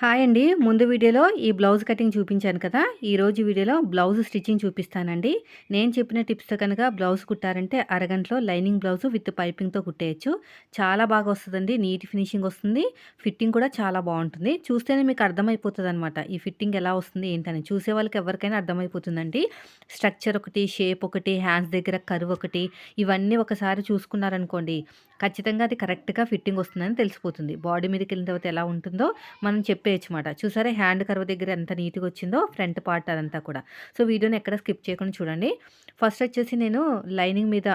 Hi అండి. ముందు వీడియోలో ఈ బ్లౌజ్ కటింగ్ చూపించాను కదా. ఈరోజు వీడియోలో బ్లౌజ్ స్టిచ్చింగ్ చూపిస్తానండి. నేను చెప్పిన టిప్స్తో కనుక బ్లౌజ్ కుట్టారంటే అరగంటలో లైనింగ్ బ్లౌజ్ విత్ పైపింగ్తో కుట్టేయచ్చు. చాలా బాగా వస్తుందండి. నీట్ ఫినిషింగ్ వస్తుంది. ఫిట్టింగ్ కూడా చాలా బాగుంటుంది. చూస్తేనే మీకు అర్థమైపోతుంది అనమాట ఈ ఫిట్టింగ్ ఎలా వస్తుంది ఏంటని. చూసే వాళ్ళకి ఎవరికైనా అర్థమైపోతుందండి. స్ట్రక్చర్ ఒకటి షేప్ ఒకటి హ్యాండ్స్ దగ్గర కరువు ఒకటి ఇవన్నీ ఒకసారి చూసుకున్నారనుకోండి ఖచ్చితంగా అది కరెక్ట్గా ఫిట్టింగ్ వస్తుందని తెలిసిపోతుంది. బాడీ మీదకి వెళ్ళిన తర్వాత ఎలా ఉంటుందో మనం చెప్పేయచ్చు మాట చూసారా హ్యాండ్ కర్వ్ దగ్గర ఎంత నీట్గా వచ్చిందో ఫ్రంట్ పార్ట్ అదంతా కూడా. సో వీడియోని ఎక్కడ స్కిప్ చేయకుండా చూడండి. ఫస్ట్ వచ్చేసి నేను లైనింగ్ మీద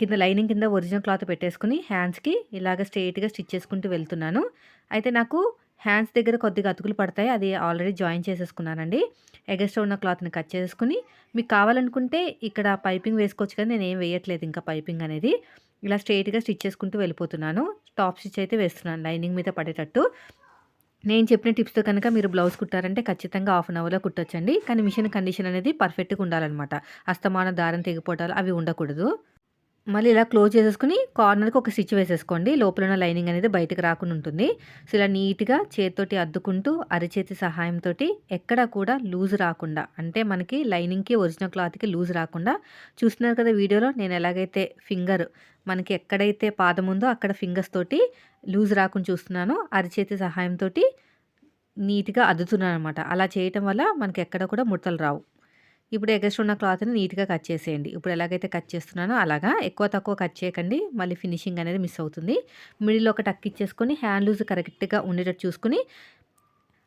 కింద లైనింగ్ కింద ఒరిజినల్ క్లాత్ పెట్టేసుకుని హ్యాండ్స్కి ఇలాగ స్ట్రైట్గా స్టిచ్ చేసుకుంటూ వెళ్తున్నాను. అయితే నాకు హ్యాండ్స్ దగ్గర కొద్దిగా అతుకులు పడతాయి. అది ఆల్రెడీ జాయిన్ చేసేసుకున్నానండి. ఎగస్ట్రా ఉన్న క్లాత్ని కట్ చేసుకుని మీకు కావాలనుకుంటే ఇక్కడ పైపింగ్ వేసుకోవచ్చు కానీ నేను ఏం వేయట్లేదు ఇంకా పైపింగ్ అనేది. ఇలా స్ట్రైట్గా స్టిచ్ చేసుకుంటూ వెళ్ళిపోతున్నాను. టాప్ స్టిచ్ అయితే వేస్తున్నాను లైనింగ్ మీద పడేటట్టు. నేను చెప్పిన టిప్స్తో కనుక మీరు బ్లౌజ్ కుట్టారంటే ఖచ్చితంగా హాఫ్ అన్ అవర్లో కుట్టొచ్చండి. కానీ మిషన్ కండిషన్ అనేది పర్ఫెక్ట్గా ఉండాలన్నమాట. అస్తమాన దారం తెగిపోవటాలు అవి ఉండకూడదు. మళ్ళీ ఇలా క్లోజ్ చేసేసుకుని కార్నర్కి ఒక స్టిచ్ వేసేసుకోండి. లోపల ఉన్న లైనింగ్ అనేది బయటకు రాకుండా ఉంటుంది. సో ఇలా నీట్గా చేతితోటి అద్దుకుంటూ అరిచేతి సహాయంతో ఎక్కడా కూడా లూజ్ రాకుండా అంటే మనకి లైనింగ్కి ఒరిజినల్ క్లాత్కి లూజ్ రాకుండా చూస్తున్నారు కదా వీడియోలో. నేను ఎలాగైతే ఫింగర్ మనకి ఎక్కడైతే పాదం ఉందో అక్కడ ఫింగర్స్ తోటి లూజ్ రాకుండా చూస్తున్నాను అరిచేతి సహాయంతో నీట్గా అద్దుతున్నాను అనమాట అలా చేయటం వల్ల మనకి ఎక్కడ కూడా ముడతలు రావు. ఇప్పుడు ఎగస్ట్ ఉన్న క్లాత్ని నీట్గా కట్ చేసేయండి. ఇప్పుడు ఎలాగైతే కట్ చేస్తున్నానో అలాగా ఎక్కువ తక్కువ కట్ చేయకండి. మళ్ళీ ఫినిషింగ్ అనేది మిస్ అవుతుంది. మిడిల్ ఒక టక్ ఇచ్చేసుకొని హ్యాండ్ లూజ్ కరెక్ట్గా ఉండేటట్టు చూసుకుని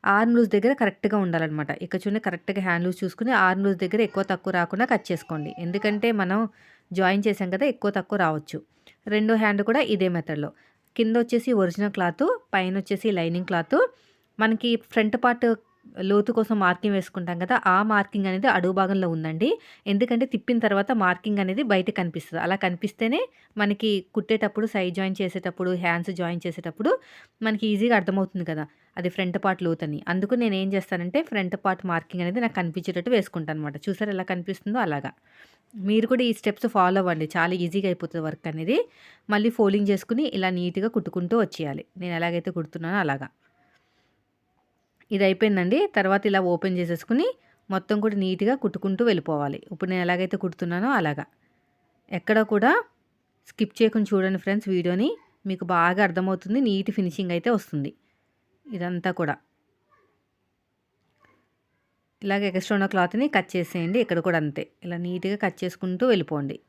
ఆర్మ్ లూజ్ దగ్గర కరెక్ట్గా ఉండాలన్నమాట. ఇక్కడ చూడండి కరెక్ట్గా హ్యాండ్ లూజ్ చూసుకుని ఆర్మ్ లూజ్ దగ్గర ఎక్కువ తక్కువ రాకుండా కట్ చేసుకోండి. ఎందుకంటే మనం జాయిన్ చేసాం కదా ఎక్కువ తక్కువ రావచ్చు. రెండో హ్యాండ్ కూడా ఇదే మెథడ్లో. కింద వచ్చేసి ఒరిజినల్ క్లాత్ పైన వచ్చేసి లైనింగ్ క్లాత్. మనకి ఫ్రంట్ పార్ట్ లోతు కోసం మార్కింగ్ వేసుకుంటాం కదా ఆ మార్కింగ్ అనేది అడుగు భాగంలో ఉందండి. ఎందుకంటే తిప్పిన తర్వాత మార్కింగ్ అనేది బయట కనిపిస్తుంది. అలా కనిపిస్తేనే మనకి కుట్టేటప్పుడు సైడ్ జాయిన్ చేసేటప్పుడు హ్యాండ్స్ జాయిన్ చేసేటప్పుడు మనకి ఈజీగా అర్థమవుతుంది కదా అది ఫ్రంట్ పార్ట్ లోతని. అందుకు నేను ఏం చేస్తానంటే ఫ్రంట్ పార్ట్ మార్కింగ్ అనేది నాకు కనిపించేటట్టు వేసుకుంటాను అనమాట చూసారు ఎలా కనిపిస్తుందో అలాగా. మీరు కూడా ఈ స్టెప్స్ ఫాలో అవ్వండి. చాలా ఈజీగా అయిపోతుంది వర్క్ అనేది. మళ్ళీ ఫోల్డింగ్ చేసుకుని ఇలా నీట్గా కుట్టుకుంటూ వచ్చేయాలి. నేను ఎలాగైతే కుడుతున్నానో అలాగా. ఇది అయిపోయిందండి తర్వాత ఇలా ఓపెన్ చేసేసుకుని మొత్తం కూడా నీట్గా కుట్టుకుంటూ వెళ్ళిపోవాలి. ఇప్పుడు నేను ఎలాగైతే కుడుతున్నానో అలాగా. ఎక్కడ కూడా స్కిప్ చేయకుండా చూడండి ఫ్రెండ్స్ వీడియోని. మీకు బాగా అర్థమవుతుంది నీట్ ఫినిషింగ్ అయితే వస్తుంది. ఇదంతా కూడా. ఇలాగ ఎక్స్ట్రా ఉన్న క్లాత్ని కట్ చేసేయండి. ఇక్కడ కూడా అంతే. ఇలా నీట్గా కట్ చేసుకుంటూ వెళ్ళిపోండి.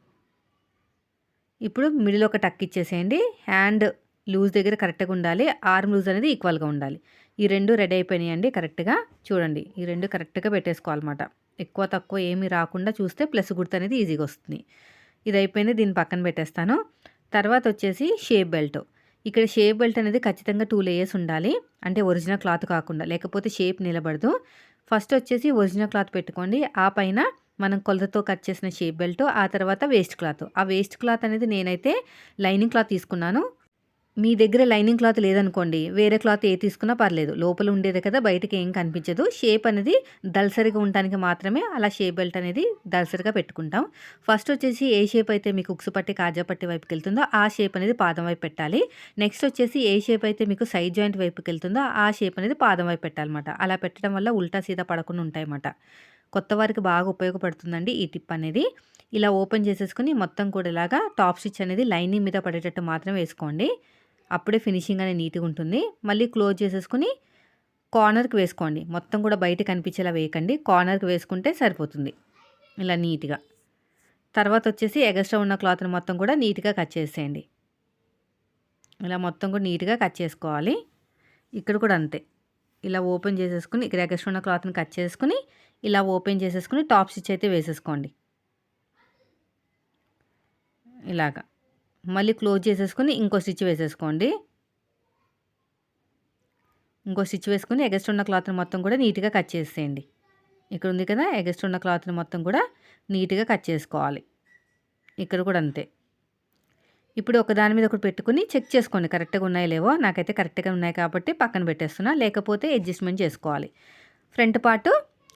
ఇప్పుడు మిడిల్ ఒక టక్ ఇచ్చేసేయండి. హ్యాండ్ లూజ్ దగ్గర కరెక్ట్గా ఉండాలి. ఆర్మ్ లూజ్ అనేది ఈక్వల్గా ఉండాలి. ఈ రెండు రెడీ అయిపోయినాయండి కరెక్ట్గా. చూడండి ఈ రెండు కరెక్ట్గా పెట్టేసుకోవాలన్నమాట. ఎక్కువ తక్కువ ఏమీ రాకుండా చూస్తే ప్లస్ గుర్తు అనేది ఈజీగా వస్తుంది. ఇది అయిపోయింది దీన్ని పక్కన పెట్టేస్తాను. తర్వాత వచ్చేసి షేప్ బెల్ట్. ఇక్కడ షేప్ బెల్ట్ అనేది ఖచ్చితంగా టూ లేయర్స్ ఉండాలి. అంటే ఒరిజినల్ క్లాత్ కాకుండా లేకపోతే షేప్ నిలబడదు. ఫస్ట్ వచ్చేసి ఒరిజినల్ క్లాత్ పెట్టుకోండి. ఆ పైన మనం కొలతతో కట్ చేసిన షేప్ బెల్ట్ ఆ తర్వాత వేస్ట్ క్లాత్. ఆ వేస్ట్ క్లాత్ అనేది నేనైతే లైనింగ్ క్లాత్ తీసుకున్నాను. మీ దగ్గర లైనింగ్ క్లాత్ లేదనుకోండి వేరే క్లాత్ ఏ తీసుకున్నా పర్లేదు. లోపల ఉండేది కదా బయటకి ఏం కనిపించదు. షేప్ అనేది దళసరిగా ఉండడానికి మాత్రమే అలా షేప్ బెల్ట్ అనేది దళసరిగా పెట్టుకుంటాం. ఫస్ట్ వచ్చేసి ఏ షేప్ అయితే మీకు ఉక్సు పట్టి కాజా పట్టి వైపుకి వెళ్తుందో ఆ షేప్ అనేది పాదం వైపు పెట్టాలి. నెక్స్ట్ వచ్చేసి ఏ షేప్ అయితే మీకు సైడ్ జాయింట్ వైపుకి వెళ్తుందో ఆ షేప్ అనేది పాదం వైపు పెట్టాలన్నమాట. అలా పెట్టడం వల్ల ఉల్టా సీదా పడకుండా ఉంటాయన్నమాట. కొత్త వారికి బాగా ఉపయోగపడుతుందండి ఈ టిప్ అనేది. ఇలా ఓపెన్ చేసేసుకుని మొత్తం కూడా ఇలాగా టాప్ స్టిచ్ అనేది లైనింగ్ మీద పడేటట్టు మాత్రం వేసుకోండి. అప్పుడే ఫినిషింగ్ అనేది నీట్గా ఉంటుంది. మళ్ళీ క్లోజ్ చేసేసుకుని కార్నర్కి వేసుకోండి. మొత్తం కూడా బయట కనిపించేలా వేయకండి. కార్నర్కి వేసుకుంటే సరిపోతుంది. ఇలా నీట్గా. తర్వాత వచ్చేసి ఎగస్ట్రా ఉన్న క్లాత్ని మొత్తం కూడా నీట్గా కట్ చేసేయండి. ఇలా మొత్తం కూడా నీట్గా కట్ చేసుకోవాలి. ఇక్కడ కూడా అంతే. ఇలా ఓపెన్ చేసేసుకుని ఇక్కడ ఎగస్ట్రా ఉన్న క్లాత్ని కట్ చేసుకుని ఇలా ఓపెన్ చేసేసుకుని టాప్ స్టిచ్ అయితే వేసేసుకోండి. ఇలాగా. మళ్ళీ క్లోజ్ చేసేసుకుని ఇంకో స్టిచ్ వేసేసుకోండి. ఇంకో స్టిచ్ వేసుకుని ఎగస్ట్ ఉన్న క్లాత్ని మొత్తం కూడా నీట్గా కట్ చేసేయండి. ఇక్కడ ఉంది కదా ఎగస్ట్ ఉన్న క్లాత్ని మొత్తం కూడా నీట్గా కట్ చేసుకోవాలి. ఇక్కడ కూడా అంతే. ఇప్పుడు ఒక దాని మీద ఒకటి పెట్టుకుని చెక్ చేసుకోండి కరెక్ట్గా ఉన్నాయో లేవో. నాకైతే కరెక్ట్గా ఉన్నాయి కాబట్టి పక్కన పెట్టేస్తున్నా లేకపోతే అడ్జస్ట్మెంట్ చేసుకోవాలి. Front part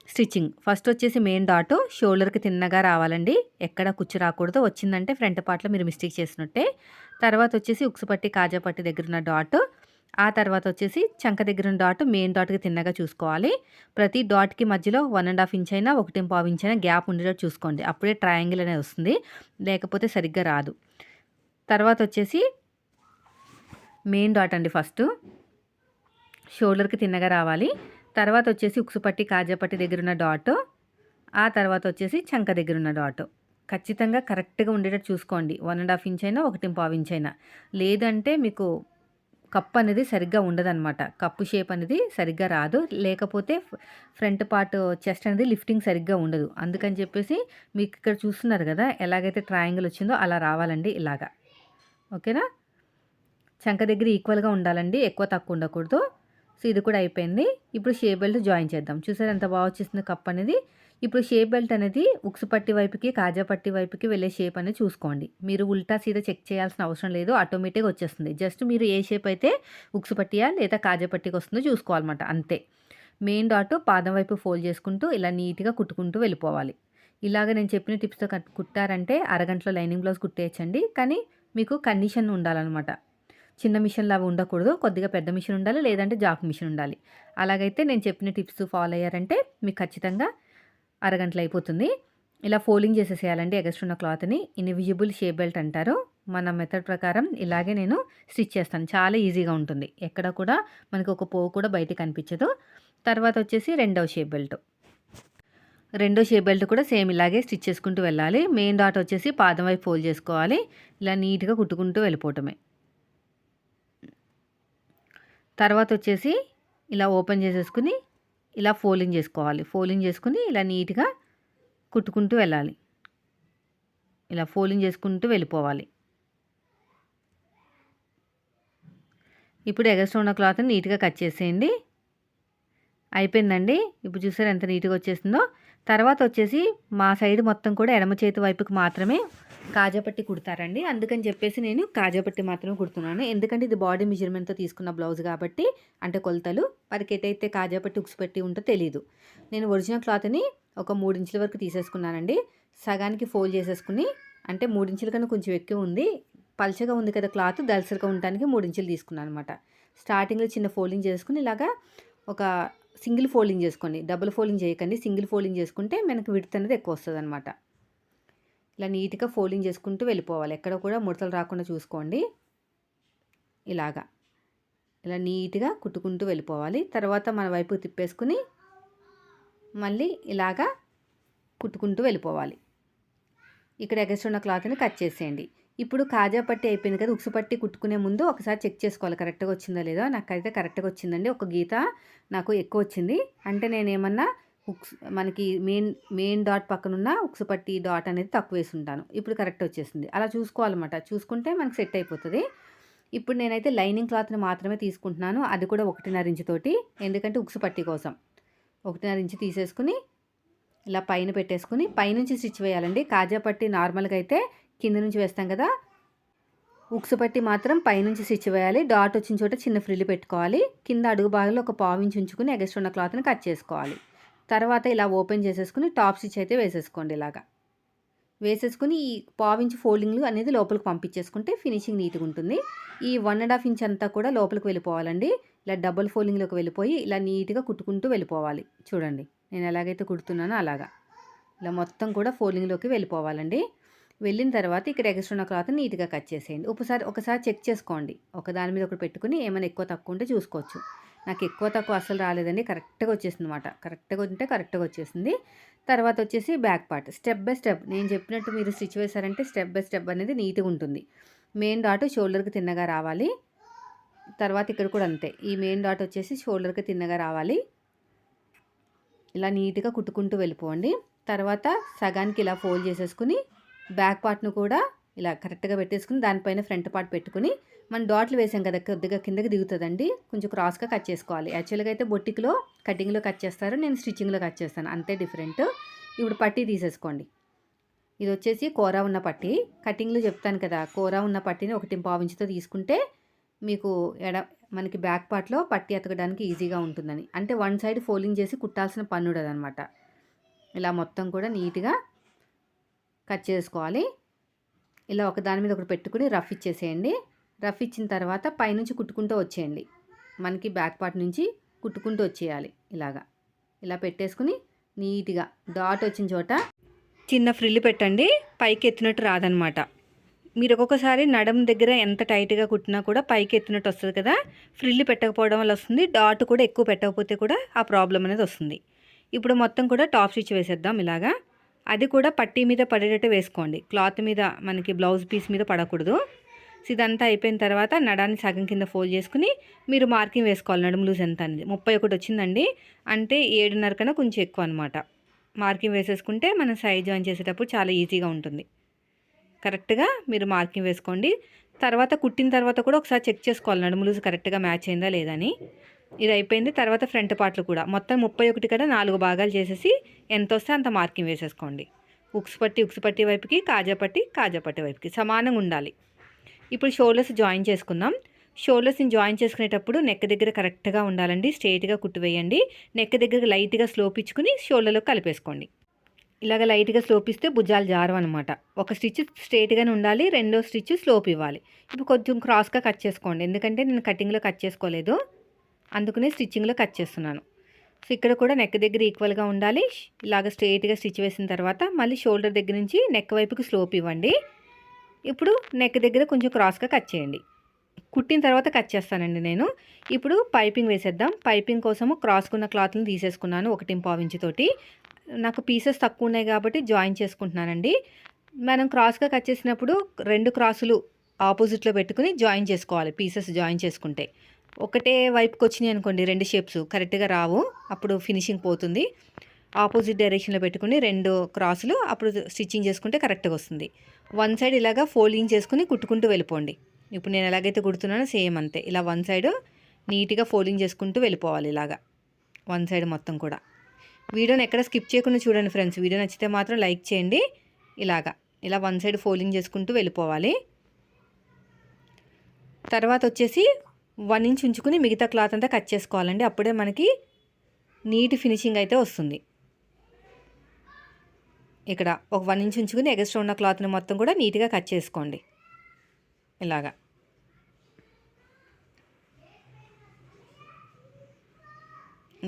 stitching. ఫస్ట్ వచ్చేసి మెయిన్ డాట్ షోల్డర్కి తిన్నగా రావాలండి. ఎక్కడ కుచ్చు రాకూడదు. వచ్చిందంటే ఫ్రంట్ పార్ట్లో మీరు మిస్టేక్ చేసినట్టే. తర్వాత వచ్చేసి ఉక్సు పట్టి కాజా పట్టి దగ్గర ఉన్న డాట్. ఆ తర్వాత వచ్చేసి చంక దగ్గర ఉన్న డాట్ మెయిన్ డాట్కి తిన్నగా చూసుకోవాలి. ప్రతి డాట్కి మధ్యలో వన్ అండ్ హాఫ్ ఇంచ్ అయినా ఒకటి పావు ఇంచ్ అయినా గ్యాప్ ఉండేటట్టు చూసుకోండి. అప్పుడే ట్రయాంగిల్ అనేది వస్తుంది. లేకపోతే సరిగ్గా రాదు. తర్వాత వచ్చేసి మెయిన్ డాట్ అండి ఫస్ట్. షోల్డర్కి తిన్నగా రావాలి. తర్వాత వచ్చేసి ఉక్సుపట్టి కాజాపట్టి దగ్గర ఉన్న డాట్ ఆ తర్వాత వచ్చేసి చంక దగ్గర ఉన్న డాట్ ఖచ్చితంగా కరెక్ట్గా ఉండేటట్టు చూసుకోండి. వన్ అండ్ హాఫ్ ఇంచ్ అయినా ఒకటి పావు ఇంచ్ అయినా. లేదంటే మీకు కప్ అనేది సరిగ్గా ఉండదన్నమాట. కప్పు షేప్ అనేది సరిగ్గా రాదు. లేకపోతే ఫ్రంట్ పార్ట్ చెస్ట్ అనేది లిఫ్టింగ్ సరిగ్గా ఉండదు. అందుకని చెప్పేసి మీకు ఇక్కడ చూస్తున్నారు కదా ఎలాగైతే ట్రయాంగిల్ వచ్చిందో అలా రావాలండి ఇలాగా. ఓకేనా చంక దగ్గర ఈక్వల్గా ఉండాలండి. ఎక్కువ తక్కువ ఉండకూడదు. సో ఇది కూడా అయిపోయింది. ఇప్పుడు షేప్ బెల్ట్ జాయిన్ చేద్దాం. చూసారు ఎంత బాగా వచ్చేసింది కప్ అనేది? ఇప్పుడు షేప్ బెల్ట్ అనేది ఉక్సు పట్టి వైపుకి కాజా పట్టి వైపుకి వెళ్ళే షేప్ అనేది చూసుకోండి. మీరు ఉల్టా సీదా చెక్ చేయాల్సిన అవసరం లేదు. ఆటోమేటిక్గా వచ్చేస్తుంది. జస్ట్ మీరు ఏ షేప్ అయితే ఉక్సు పట్టియా లేదా కాజా పట్టికి వస్తుందో చూసుకోవాలన్నమాట. అంతే. మెయిన్ డాట్ పాదం వైపు ఫోల్డ్ చేసుకుంటూ ఇలా నీట్గా కుట్టుకుంటూ వెళ్ళిపోవాలి. ఇలాగ నేను చెప్పిన టిప్స్తో కుట్టారంటే అరగంటలో లైనింగ్ బ్లౌజ్ కుట్టేయచ్చండి. కానీ మీకు కండిషన్ ఉండాలన్నమాట. చిన్న మిషన్ లాగా ఉండకూడదు. కొద్దిగా పెద్ద మిషన్ ఉండాలి లేదంటే జాక్ మిషన్ ఉండాలి. అలాగైతే నేను చెప్పిన టిప్స్ ఫాలో అయ్యారంటే మీకు ఖచ్చితంగా అరగంటలు అయిపోతుంది. ఇలా ఫోల్డింగ్ చేసేసేయాలండి ఎగస్ట్రున్న క్లాత్ని. ఇన్విజిబుల్ షేప్ బెల్ట్ అంటారు. మన మెథడ్ ప్రకారం ఇలాగే నేను స్టిచ్ చేస్తాను. చాలా ఈజీగా ఉంటుంది. ఎక్కడ కూడా మనకు ఒక పోవు కూడా బయట కనిపించదు. తర్వాత వచ్చేసి రెండవ షేప్ బెల్ట్. రెండో షేప్ బెల్ట్ కూడా సేమ్ ఇలాగే స్టిచ్ చేసుకుంటూ వెళ్ళాలి. మెయిన్ డాట్ వచ్చేసి పాదం వైపు ఫోల్డ్ చేసుకోవాలి. ఇలా నీట్గా కుట్టుకుంటూ వెళ్ళిపోవటమే. తర్వాత వచ్చేసి ఇలా ఓపెన్ చేసేసుకుని ఇలా ఫోల్డింగ్ చేసుకోవాలి. ఫోల్డింగ్ చేసుకుని ఇలా నీట్గా కుట్టుకుంటూ వెళ్ళాలి. ఇలా ఫోల్డింగ్ చేసుకుంటూ వెళ్ళిపోవాలి. ఇప్పుడు ఎగస్ట్రా ఉన్న క్లాత్ని నీట్గా కట్ చేసేయండి. అయిపోయిందండి. ఇప్పుడు చూసారు ఎంత నీట్గా వచ్చేసిందో. తర్వాత వచ్చేసి మా సైడ్ మొత్తం కూడా ఎడమ చేతి వైపుకి మాత్రమే కాజాపట్టి కుడతారండి. అందుకని చెప్పేసి నేను కాజాపట్టి మాత్రమే కుడుతున్నాను. ఎందుకంటే ఇది బాడీ మెజర్మెంట్తో తీసుకున్న బ్లౌజ్ కాబట్టి అంటే కొలతలు వారికి ఎటైతే కాజాపట్టి ఉక్స్ పెట్టి ఉంటో తెలియదు నేను ఒరిజినల్ క్లాత్ని ఒక మూడించుల వరకు తీసేసుకున్నానండి. సగానికి ఫోల్డ్ చేసేసుకుని అంటే మూడించుల కన్నా కొంచెం ఎక్కువ ఉంది. పల్చగా ఉంది కదా క్లాత్ దలసరిగా ఉండడానికి మూడించులు తీసుకున్నాను అనమాట స్టార్టింగ్లో చిన్న ఫోల్డింగ్ చేసుకుని ఇలాగా ఒక సింగిల్ ఫోల్డింగ్ చేసుకోండి. డబుల్ ఫోల్డింగ్ చేయకండి. సింగిల్ ఫోల్డింగ్ చేసుకుంటే మనకు విడత అనేది ఎక్కువ వస్తుంది అనమాట ఇలా నీట్గా ఫోల్డింగ్ చేసుకుంటూ వెళ్ళిపోవాలి. ఎక్కడ కూడా ముడతలు రాకుండా చూసుకోండి. ఇలాగా. ఇలా నీట్గా కుట్టుకుంటూ వెళ్ళిపోవాలి. తర్వాత మన వైపు తిప్పేసుకుని మళ్ళీ ఇలాగా కుట్టుకుంటూ వెళ్ళిపోవాలి. ఇక్కడ ఎగస్ట్ ఉన్న క్లాత్ని కట్ చేసేయండి. ఇప్పుడు కాజా పట్టి అయిపోయింది కదా ఉక్సు పట్టి కుట్టుకునే ముందు ఒకసారి చెక్ చేసుకోవాలి. కరెక్ట్గా వచ్చిందో లేదో? నాకైతే కరెక్ట్గా వచ్చిందండి. ఒక గీత నాకు ఎక్కువ వచ్చింది. అంటే నేను హుక్స్ ఉక్స్ మనకి మెయిన్ మెయిన్ డాట్ పక్కన ఉన్న పట్టి డాట్ అనేది తక్కువ వేసి ఉంటాను ఇప్పుడు కరెక్ట్ వచ్చేసింది. అలా చూసుకోవాలన్నమాట. చూసుకుంటే మనకి సెట్ అయిపోతుంది. ఇప్పుడు నేనైతే లైనింగ్ క్లాత్ని మాత్రమే తీసుకుంటున్నాను. అది కూడా ఒకటిన్నర ఇంచు తోటి. ఎందుకంటే ఉక్స్ పట్టి కోసం. ఒకటిన్నర ఇంచు తీసేసుకుని ఇలా పైన పెట్టేసుకుని పైనుంచి స్టిచ్ వేయాలండి. కాజా పట్టి నార్మల్గా అయితే కింద నుంచి వేస్తాం కదా. ఉక్సు పట్టి మాత్రం పైనుంచి స్టిచ్ వేయాలి. డాట్ వచ్చిన చోట చిన్న ఫ్రిల్లు పెట్టుకోవాలి. కింద అడుగు భాగంలో ఒక పావు ఇంచు ఉంచుకుని ఎగస్ట్ ఉన్న క్లాత్ని కట్ చేసుకోవాలి. తర్వాత ఇలా ఓపెన్ చేసేసుకుని టాప్ స్టిచ్ అయితే వేసేసుకోండి ఇలాగా. వేసేసుకుని ఈ పావించి ఫోల్డింగ్లు అనేది లోపలికి పంపించేసుకుంటే ఫినిషింగ్ నీట్గా ఉంటుంది. ఈ వన్ అండ్ హాఫ్ ఇంచ్ అంతా కూడా లోపలికి వెళ్ళిపోవాలండి. ఇలా డబుల్ ఫోల్డింగ్లోకి వెళ్ళిపోయి ఇలా నీట్గా కుట్టుకుంటూ వెళ్ళిపోవాలి. చూడండి నేను ఎలాగైతే కుడుతున్నానో అలాగా. ఇలా మొత్తం కూడా ఫోల్డింగ్లోకి వెళ్ళిపోవాలండి. వెళ్ళిన తర్వాత ఇక్కడ ఎగస్ట్రున్న క్లాత్ నీట్గా కట్ చేసేయండి. ఒకసారి ఒకసారి చెక్ చేసుకోండి. ఒక దాని మీద ఒకటి పెట్టుకుని ఏమైనా ఎక్కువ తక్కువ ఉంటే చూసుకోవచ్చు. నాకు ఎక్కువ తక్కువ అసలు రాలేదండి. కరెక్ట్గా వచ్చేసింది అనమాట కరెక్ట్గా ఉంటే కరెక్ట్గా వచ్చేసింది. తర్వాత వచ్చేసి back part. Step by step. నేను చెప్పినట్టు మీరు స్టిచ్ వేశారంటే స్టెప్ బై స్టెప్ అనేది నీట్గా ఉంటుంది. మెయిన్ డాట్ షోల్డర్కి తిన్నగా రావాలి. తర్వాత ఇక్కడ కూడా అంతే. ఈ మెయిన్ డాట్ వచ్చేసి షోల్డర్కి తిన్నగా రావాలి. ఇలా నీట్గా కుట్టుకుంటూ వెళ్ళిపోండి. తర్వాత సగానికి ఇలా ఫోల్డ్ చేసేసుకుని బ్యాక్ పార్ట్ను కూడా ఇలా కరెక్ట్గా పెట్టేసుకుని దానిపైన ఫ్రంట్ పార్ట్ పెట్టుకుని మనం డాట్లు వేసాం కదా కొద్దిగా కిందకి దిగుతుందండి. కొంచెం క్రాస్గా కట్ చేసుకోవాలి. యాక్చువల్గా అయితే బొట్టికిలో కటింగ్లో కట్ చేస్తారు నేను స్టిచ్చింగ్లో కట్ చేస్తాను. అంతే డిఫరెంట్ ఇప్పుడు పట్టీ తీసేసుకోండి. ఇది వచ్చేసి కూర ఉన్న పట్టీ. కటింగ్లో చెప్తాను కదా కూర ఉన్న పట్టీని ఒకటి పావించితో తీసుకుంటే మీకు ఎడ మనకి బ్యాక్ పార్ట్లో పట్టి ఎతకడానికి ఈజీగా ఉంటుందని. అంటే వన్ సైడ్ ఫోల్డింగ్ చేసి కుట్టాల్సిన పన్నుడదనమాట ఇలా మొత్తం కూడా నీట్గా కట్ చేసుకోవాలి. ఇలా ఒక దాని మీద ఒకటి పెట్టుకుని రఫ్ ఇచ్చేసేయండి. రఫ్ ఇచ్చిన తర్వాత పైనుంచి కుట్టుకుంటూ వచ్చేయండి. మనకి బ్యాక్ పార్ట్ నుంచి కుట్టుకుంటూ వచ్చేయాలి ఇలాగా. ఇలా పెట్టేసుకుని నీట్గా డాట్ వచ్చిన చోట చిన్న ఫ్రిల్ పెట్టండి. పైకి ఎత్తినట్టు రాదనమాట. మీరు ఒక్కొక్కసారి నడం దగ్గర ఎంత టైట్గా కుట్టినా కూడా పైకి ఎత్తినట్టు వస్తుంది కదా? ఫ్రిల్ పెట్టకపోవడం వల్ల వస్తుంది. డాట్ కూడా ఎక్కువ పెట్టకపోతే కూడా ఆ ప్రాబ్లం అనేది వస్తుంది. ఇప్పుడు మొత్తం కూడా టాప్ స్టిచ్ వేసేద్దాం ఇలాగా. అది కూడా పట్టీ మీద పడేటట్టు వేసుకోండి. క్లాత్ మీద మనకి బ్లౌజ్ పీస్ మీద పడకూడదు. ఇదంతా అయిపోయిన తర్వాత నడాన్ని సగం కింద ఫోల్డ్ చేసుకుని మీరు మార్కింగ్ వేసుకోవాలి. నడుము లూజ్ ఎంత అనేది. ముప్పై ఒకటి వచ్చిందండి. అంటే ఏడున్నర కన్నా కొంచెం ఎక్కువ అనమాట మార్కింగ్ వేసేసుకుంటే మనం సైజ్ జాయిన్ చేసేటప్పుడు చాలా ఈజీగా ఉంటుంది. కరెక్ట్గా మీరు మార్కింగ్ వేసుకోండి. తర్వాత కుట్టిన తర్వాత కూడా ఒకసారి చెక్ చేసుకోవాలి. నడుము లూజ్ కరెక్ట్గా మ్యాచ్ అయిందా లేదని ఇది అయిపోయింది. తర్వాత ఫ్రంట్ పార్ట్లు కూడా. మొత్తం ముప్పై ఒకటి కదా నాలుగు భాగాలు చేసేసి ఎంత వస్తే అంత మార్కింగ్ వేసేసుకోండి. ఉక్స్ పట్టి ఉక్స్ పట్టి వైపుకి కాజా పట్టి కాజా పట్టి వైపుకి. సమానంగా ఉండాలి. ఇప్పుడు షోల్డర్స్ జాయిన్ చేసుకుందాం. షోల్డర్స్ని జాయిన్ చేసుకునేటప్పుడు నెక్ దగ్గర కరెక్ట్గా ఉండాలండి. స్ట్రైట్గా కుట్టివేయండి. నెక్ దగ్గర లైట్గా స్లోప్ ఇచ్చుకుని షోల్డర్లో కలిపేసుకోండి. ఇలాగ లైట్గా స్లోప్ ఇస్తే భుజాలు జారం అనమాట ఒక స్టిచ్ స్ట్రైట్గానే ఉండాలి. రెండో స్టిచ్ స్లోప్ ఇవ్వాలి. ఇప్పుడు కొంచెం క్రాస్గా కట్ చేసుకోండి. ఎందుకంటే నేను కటింగ్లో కట్ చేసుకోలేదు. అందుకనే స్టిచ్చింగ్లో కట్ చేస్తున్నాను. సో ఇక్కడ కూడా నెక్ దగ్గర ఈక్వల్గా ఉండాలి. ఇలాగ స్ట్రైట్గా స్టిచ్ వేసిన తర్వాత మళ్ళీ షోల్డర్ దగ్గర నుంచి నెక్ వైపుకి స్లోప్ ఇవ్వండి. ఇప్పుడు నెక్ దగ్గర కొంచెం క్రాస్గా కట్ చేయండి. కుట్టిన తర్వాత కట్ చేస్తానండి నేను. ఇప్పుడు పైపింగ్ వేసేద్దాం. పైపింగ్ కోసము క్రాస్కున్న క్లాత్ని తీసేసుకున్నాను ఒకటి ఇంచు తోటి. నాకు పీసెస్ తక్కువ ఉన్నాయి కాబట్టి జాయిన్ చేసుకుంటున్నానండి. మనం క్రాస్గా కట్ చేసినప్పుడు రెండు క్రాసులు ఆపోజిట్లో పెట్టుకుని జాయిన్ చేసుకోవాలి పీసెస్ జాయిన్ చేసుకుంటే. ఒకటే వైపుకి వచ్చినాయి అనుకోండి రెండు షేప్స్ కరెక్ట్గా రావు. అప్పుడు ఫినిషింగ్ పోతుంది. ఆపోజిట్ డైరెక్షన్లో పెట్టుకుని రెండు క్రాసులు అప్పుడు స్టిచ్చింగ్ చేసుకుంటే కరెక్ట్గా వస్తుంది. వన్ సైడ్ ఇలాగా ఫోల్డింగ్ చేసుకుని కుట్టుకుంటూ వెళ్ళిపోండి. ఇప్పుడు నేను ఎలాగైతే కుడుతున్నానో సేమ్ అంతే. ఇలా వన్ సైడ్ నీట్గా ఫోల్డింగ్ చేసుకుంటూ వెళ్ళిపోవాలి ఇలాగా. వన్ సైడ్ మొత్తం కూడా. వీడియోని ఎక్కడ స్కిప్ చేయకుండా చూడండి ఫ్రెండ్స్. వీడియో నచ్చితే మాత్రం లైక్ చేయండి. ఇలాగా. ఇలా వన్ సైడ్ ఫోల్డింగ్ చేసుకుంటూ వెళ్ళిపోవాలి. తర్వాత వచ్చేసి వన్ ఇంచ్ ఉంచుకుని మిగతా క్లాత్ అంతా కట్ చేసుకోవాలండి. అప్పుడే మనకి నీట్ ఫినిషింగ్ అయితే వస్తుంది. ఇక్కడ ఒక వన్ ఇంచ్ ఉంచుకుని ఎగస్ట్రా ఉన్న క్లాత్ని మొత్తం కూడా నీట్గా కట్ చేసుకోండి. ఇలాగా.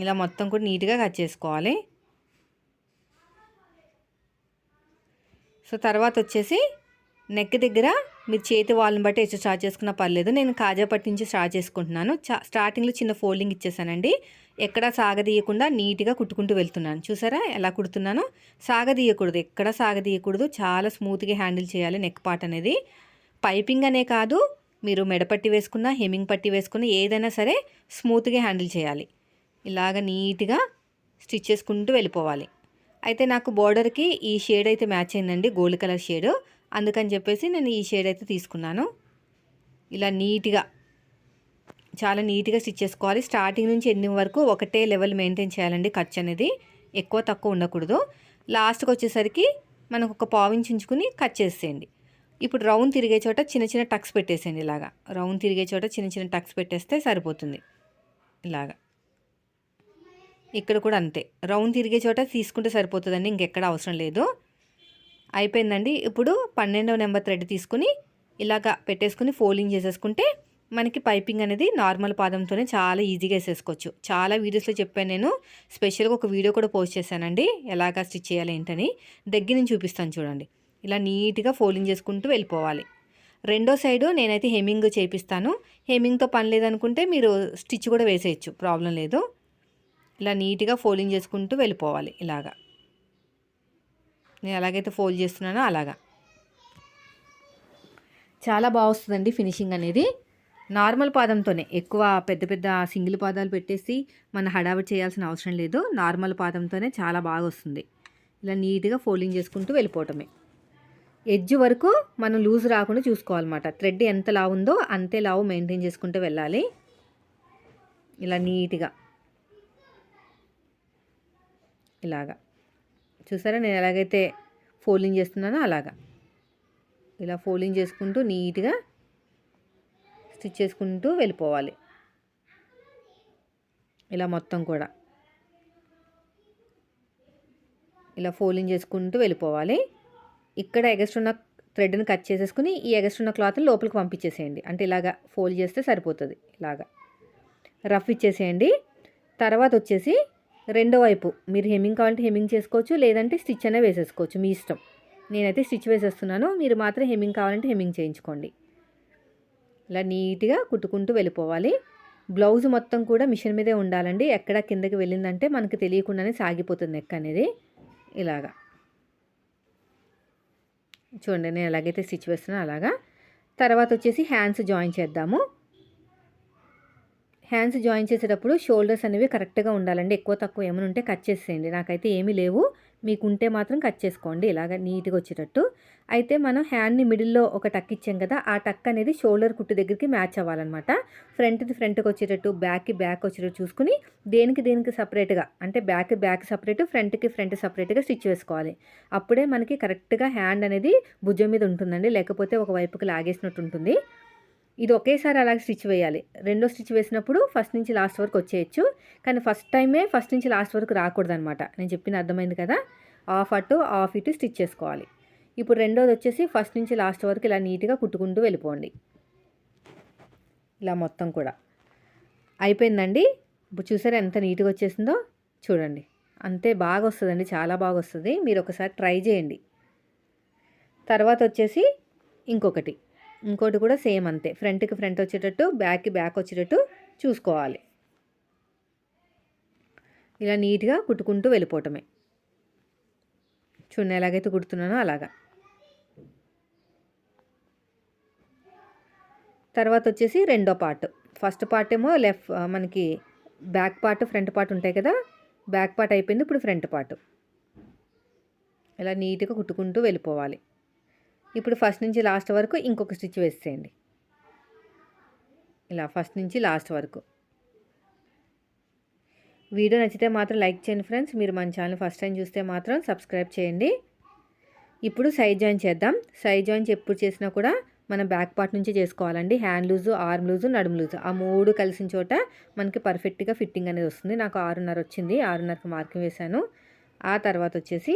ఇలా మొత్తం కూడా నీట్గా కట్ చేసుకోవాలి. సో తర్వాత వచ్చేసి నెక్ దగ్గర మీరు చేతి వాళ్ళని బట్టి ఎట్లా స్టార్ట్ చేసుకున్నా పర్లేదు. నేను కాజా పట్టి నుంచి స్టార్ట్ చేసుకుంటున్నాను. స్టార్టింగ్లో చిన్న ఫోల్డింగ్ ఇచ్చేసానండి. ఎక్కడ సాగదీయకుండా నీట్గా కుట్టుకుంటూ వెళ్తున్నాను. చూసారా? ఎలా కుడుతున్నానో? సాగదీయకూడదు. ఎక్కడ సాగదీయకూడదు? చాలా స్మూత్గా హ్యాండిల్ చేయాలి నెక్ పార్ట్ అనేది. పైపింగ్ అనే కాదు మీరు మెడపట్టి వేసుకున్న హెమింగ్ పట్టి వేసుకున్న ఏదైనా సరే స్మూత్గా హ్యాండిల్ చేయాలి. ఇలాగ నీట్గా స్టిచ్ చేసుకుంటూ వెళ్ళిపోవాలి. అయితే నాకు బోర్డర్కి ఈ షేడ్ అయితే మ్యాచ్ అయిందండి గోల్డ్ కలర్ షేడ్. అందుకని చెప్పేసి నేను ఈ షేడ్ అయితే తీసుకున్నాను. ఇలా నీట్గా చాలా నీట్గా స్టిచ్ చేసుకోవాలి. స్టార్టింగ్ నుంచి ఎండింగ్ వరకు ఒకటే లెవెల్ మెయింటైన్ చేయాలండి ఖర్చు అనేది. ఎక్కువ తక్కువ ఉండకూడదు. లాస్ట్కి వచ్చేసరికి మనకు ఒక పావించి ఉంచుకుని కట్ చేసేయండి. ఇప్పుడు రౌండ్ తిరిగే చోట చిన్న చిన్న టక్స్ పెట్టేసేయండి ఇలాగా. రౌండ్ తిరిగే చోట చిన్న చిన్న టక్స్ పెట్టేస్తే సరిపోతుంది. ఇలాగా. ఇక్కడ కూడా అంతే. రౌండ్ తిరిగే చోట తీసుకుంటే సరిపోతుందండి. ఇంకెక్కడ అవసరం లేదు. అయిపోయిందండి. ఇప్పుడు పన్నెండవ నెంబర్ థ్రెడ్ తీసుకుని ఇలాగా పెట్టేసుకుని ఫోల్డింగ్ చేసేసుకుంటే మనకి పైపింగ్ అనేది నార్మల్ పాదంతోనే చాలా ఈజీగా వేసేసుకోవచ్చు. చాలా వీడియోస్లో చెప్పాను నేను. స్పెషల్గా ఒక వీడియో కూడా పోస్ట్ చేశానండి. ఎలాగా స్టిచ్ చేయాలి ఏంటని. దగ్గర నుంచి చూపిస్తాను చూడండి. ఇలా నీట్గా ఫోల్డింగ్ చేసుకుంటూ వెళ్ళిపోవాలి. రెండో సైడు నేనైతే హెమ్మింగ్ చేపిస్తాను. హెమ్మింగ్తో పని లేదనుకుంటే మీరు స్టిచ్ కూడా వేసేయచ్చు. ప్రాబ్లం లేదు. ఇలా నీట్గా ఫోల్డింగ్ చేసుకుంటూ వెళ్ళిపోవాలి ఇలాగా. నేను ఎలాగైతే ఫోల్డ్ చేస్తున్నానో అలాగా. చాలా బాగా వస్తుందండి ఫినిషింగ్ అనేది. నార్మల్ పాదంతోనే ఎక్కువ పెద్ద పెద్ద సింగిల్ పాదాలు పెట్టేసి మన హడావిడి చేయాల్సిన అవసరం లేదు. నార్మల్ పాదంతోనే చాలా బాగా వస్తుంది. ఇలా నీట్గా ఫోల్డింగ్ చేసుకుంటూ వెళ్ళిపోవటమే. ఎడ్జ్ వరకు మనం లూజ్ రాకుండా చూసుకోవాలన్నమాట. థ్రెడ్ ఎంత లావు ఉందో అంతే లావు మెయింటైన్ చేసుకుంటూ వెళ్ళాలి. ఇలా నీట్గా. ఇలాగా. చూసారా? నేను ఎలాగైతే ఫోల్డింగ్ చేస్తున్నానో అలాగా. ఇలా ఫోల్డింగ్ చేసుకుంటూ నీట్గా స్టిచ్ చేసుకుంటూ వెళ్ళిపోవాలి. ఇలా మొత్తం కూడా. ఇలా ఫోల్డింగ్ చేసుకుంటూ వెళ్ళిపోవాలి. ఇక్కడ ఎగస్ట్ ఉన్న థ్రెడ్ని కట్ చేసేసుకుని ఈ ఎగస్ట్ ఉన్న క్లాత్ని లోపలికి పంపించేసేయండి. అంటే ఇలాగా ఫోల్డ్ చేస్తే సరిపోతుంది. ఇలాగా. రఫ్ ఇచ్చేసేయండి. తర్వాత వచ్చేసి రెండో వైపు. మీరు హెమ్మింగ్ కావాలంటే హెమ్మింగ్ చేసుకోవచ్చు లేదంటే స్టిచ్ అనే వేసేసుకోవచ్చు. మీ ఇష్టం. నేనైతే స్టిచ్ వేసేస్తున్నాను. మీరు మాత్రం హెమ్మింగ్ కావాలంటే హెమ్మింగ్ చేయించుకోండి. ఇలా నీట్గా కుట్టుకుంటూ వెళ్ళిపోవాలి. బ్లౌజ్ మొత్తం కూడా మిషన్ మీదే ఉండాలండి. ఎక్కడ కిందకి వెళ్ళిందంటే మనకి తెలియకుండానే సాగిపోతుంది నెక్ అనేది. ఇలాగా. చూడండి నేను ఎలాగైతే స్టిచ్ వేస్తున్నాను అలాగా. తర్వాత వచ్చేసి హ్యాండ్స్ జాయిన్ చేద్దాము. హ్యాండ్స్ జాయిన్ చేసేటప్పుడు షోల్డర్స్ అనేవి కరెక్ట్గా ఉండాలండి. ఎక్కువ తక్కువ ఏమైనా ఉంటే కట్ చేసేయండి. నాకైతే ఏమీ లేవు. మీకు ఉంటే మాత్రం కట్ చేసుకోండి ఇలాగ నీట్గా వచ్చేటట్టు. అయితే మనం హ్యాండ్ని మిడిల్లో ఒక టక్ ఇచ్చాం కదా ఆ టక్ అనేది షోల్డర్ కుట్టు దగ్గరికి మ్యాచ్ అవ్వాలన్నమాట. ఫ్రంట్ది ఫ్రంట్కి వచ్చేటట్టు బ్యాక్కి బ్యాక్ వచ్చేటట్టు చూసుకుని దేనికి దేనికి సపరేట్గా అంటే బ్యాక్ బ్యాక్ సపరేట్ ఫ్రంట్కి ఫ్రంట్ సపరేట్గా స్టిచ్ వేసుకోవాలి. అప్పుడే మనకి కరెక్ట్గా హ్యాండ్ అనేది భుజం మీద ఉంటుందండి లేకపోతే ఒక వైపుకి లాగేసినట్టు ఉంటుంది. ఇది ఒకేసారి అలాగే స్టిచ్ వేయాలి. రెండో స్టిచ్ వేసినప్పుడు ఫస్ట్ నుంచి లాస్ట్ వరకు వచ్చేయచ్చు. కానీ ఫస్ట్ టైమే ఫస్ట్ నుంచి లాస్ట్ వరకు రాకూడదు అనమాట నేను చెప్పిన అర్థమైంది కదా? ఆఫ్ అటు ఆఫ్ ఇటు స్టిచ్ చేసుకోవాలి. ఇప్పుడు రెండోది వచ్చేసి ఫస్ట్ నుంచి లాస్ట్ వరకు ఇలా నీట్గా కుట్టుకుంటూ వెళ్ళిపోండి. ఇలా మొత్తం కూడా. అయిపోయిందండి? ఇప్పుడు చూసారా ఎంత నీట్గా వచ్చేసిందో? చూడండి. అంతే బాగా వస్తుందండి. చాలా బాగా వస్తుంది. మీరు ఒకసారి ట్రై చేయండి. తర్వాత వచ్చేసి ఇంకొకటి. ఇంకోటి కూడా సేమ్ అంతే. ఫ్రంట్కి ఫ్రంట్ వచ్చేటట్టు బ్యాక్కి బ్యాక్ వచ్చేటట్టు చూసుకోవాలి. ఇలా నీట్గా కుట్టుకుంటూ వెళ్ళిపోవటమే. చూడండి ఎలాగైతే కుడుతున్నానో అలాగా. తర్వాత వచ్చేసి రెండో పార్ట్. ఫస్ట్ పార్ట్ ఏమో లెఫ్ట్ మనకి బ్యాక్ పార్ట్ ఫ్రంట్ పార్ట్ ఉంటాయి కదా? బ్యాక్ పార్ట్ అయిపోయింది ఇప్పుడు ఫ్రంట్ పార్ట్. ఇలా నీట్గా కుట్టుకుంటూ వెళ్ళిపోవాలి. ఇప్పుడు ఫస్ట్ నుంచి లాస్ట్ వరకు ఇంకొక స్టిచ్ వేసేయండి. ఇలా ఫస్ట్ నుంచి లాస్ట్ వరకు. వీడియో నచ్చితే మాత్రం లైక్ చేయండి ఫ్రెండ్స్ మీరు మన ఛానల్ ఫస్ట్ టైం చూస్తే మాత్రం సబ్స్క్రైబ్ చేయండి. ఇప్పుడు సైడ్ జాయిన్ చేద్దాం. సైడ్ జాయిన్స్ ఎప్పుడు చేసినా కూడా మనం బ్యాక్ పార్ట్ నుంచి చేసుకోవాలండి. హ్యాండ్ లూజు ఆర్మ్ లూజు నడుము లూజు ఆ మూడు కలిసిన చోట మనకి పర్ఫెక్ట్గా ఫిట్టింగ్ అనేది వస్తుంది. నాకు ఆరున్నర వచ్చింది. ఆరున్నరకు మార్కింగ్ వేశాను. ఆ తర్వాత వచ్చేసి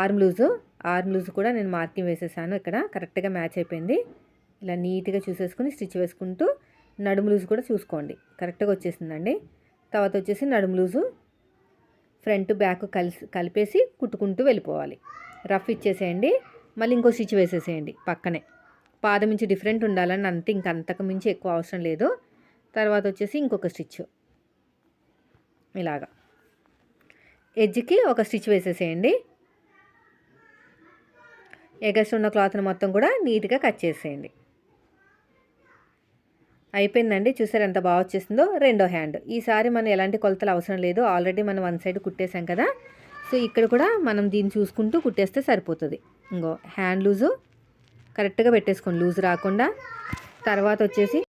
ఆర్మ్ లూజు ఆర్మ్ లూజ్ కూడా నేను మార్కింగ్ వేసేసాను. ఇక్కడ కరెక్ట్గా మ్యాచ్ అయిపోయింది. ఇలా నీట్గా చూసేసుకుని స్టిచ్ వేసుకుంటూ నడుము లూజ్ కూడా చూసుకోండి. కరెక్ట్గా వచ్చేసిందండి. తర్వాత వచ్చేసి నడుము లూజు ఫ్రంట్ బ్యాక్ కలిసి కలిపేసి కుట్టుకుంటూ వెళ్ళిపోవాలి. రఫ్ ఇచ్చేసేయండి. మళ్ళీ ఇంకో స్టిచ్ వేసేసేయండి పక్కనే. పాదం నుంచి డిఫరెంట్ ఉండాలని అంతే ఇంక అంతకు మించి ఎక్కువ అవసరం లేదు. తర్వాత వచ్చేసి ఇంకొక స్టిచ్. ఇలాగా. ఎడ్జ్కి ఒక స్టిచ్ వేసేసేయండి. ఎగస్ట్ ఉన్న క్లాత్ని మొత్తం కూడా నీట్గా కట్ చేసేయండి. అయిపోయిందండి. చూసారు ఎంత బాగా వచ్చేసిందో? రెండో హ్యాండ్. ఈసారి మనం ఎలాంటి కొలతలు అవసరం లేదు. ఆల్రెడీ మనం వన్ సైడ్ కుట్టేసాం కదా. సో ఇక్కడ కూడా మనం దీన్ని చూసుకుంటూ కుట్టేస్తే సరిపోతుంది. ఇంకో హ్యాండ్ లూజు. కరెక్ట్గా పెట్టేసుకోండి. లూజ్ రాకుండా. తర్వాత వచ్చేసి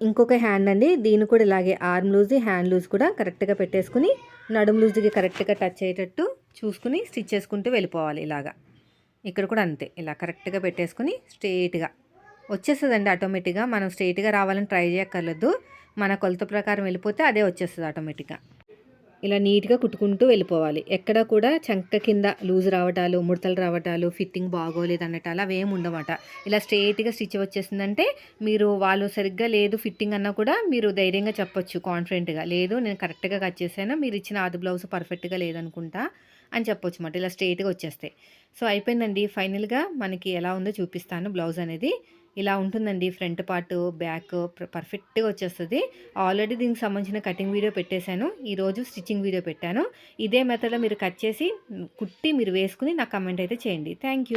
ఇంకొక హ్యాండ్ అండి. దీన్ని కూడా ఇలాగే ఆర్మ్ లూజ్ హ్యాండ్ లూజ్ కూడా కరెక్ట్గా పెట్టేసుకుని నడుము లూజ్కి కరెక్ట్గా టచ్ అయ్యేటట్టు చూసుకుని స్టిచ్ చేసుకుంటూ వెళ్ళిపోవాలి ఇలాగా. ఇక్కడ కూడా అంతే. ఇలా కరెక్ట్గా పెట్టేసుకుని స్ట్రేట్గా వచ్చేస్తుందండి ఆటోమేటిక్గా. మనం స్ట్రేట్గా రావాలని ట్రై చేయక్కర్లేదు. మన కొలత ప్రకారం వెళ్ళిపోతే అదే వచ్చేస్తుంది ఆటోమేటిక్గా. ఇలా నీట్గా కుట్టుకుంటూ వెళ్ళిపోవాలి. ఎక్కడ కూడా చంక కింద లూజ్ రావటాలు ముడతలు రావటాలు ఫిట్టింగ్ బాగోలేదు అన్నట్టు అలా ఏమి ఉండమాట. ఇలా స్ట్రేట్గా స్టిచ్ వచ్చేసిందంటే మీరు వాళ్ళు సరిగ్గా లేదు ఫిట్టింగ్ అన్నా కూడా మీరు ధైర్యంగా చెప్పొచ్చు కాన్ఫిడెంట్గా లేదు నేను కరెక్ట్గా కట్ చేశాను మీరు ఇచ్చిన ఆది బ్లౌజ్ పర్ఫెక్ట్గా లేదనుకుంటా. అని చెప్పొచ్చు అన్నమాట. ఇలా స్ట్రైట్గా వచ్చేస్తాయి. సో అయిపోయిందండి. ఫైనల్గా మనకి ఎలా ఉందో చూపిస్తాను. బ్లౌజ్ అనేది ఇలా ఉంటుందండి. ఫ్రంట్ పార్ట్ బ్యాక్ పర్ఫెక్ట్గా వచ్చేస్తుంది. ఆల్రెడీ దీనికి సంబంధించిన కటింగ్ వీడియో పెట్టేశాను. ఈరోజు స్టిచ్చింగ్ వీడియో పెట్టాను. ఇదే మెథడ్లో మీరు కట్ చేసి కుట్టి మీరు వేసుకుని నాకు కమెంట్ అయితే చేయండి. థ్యాంక్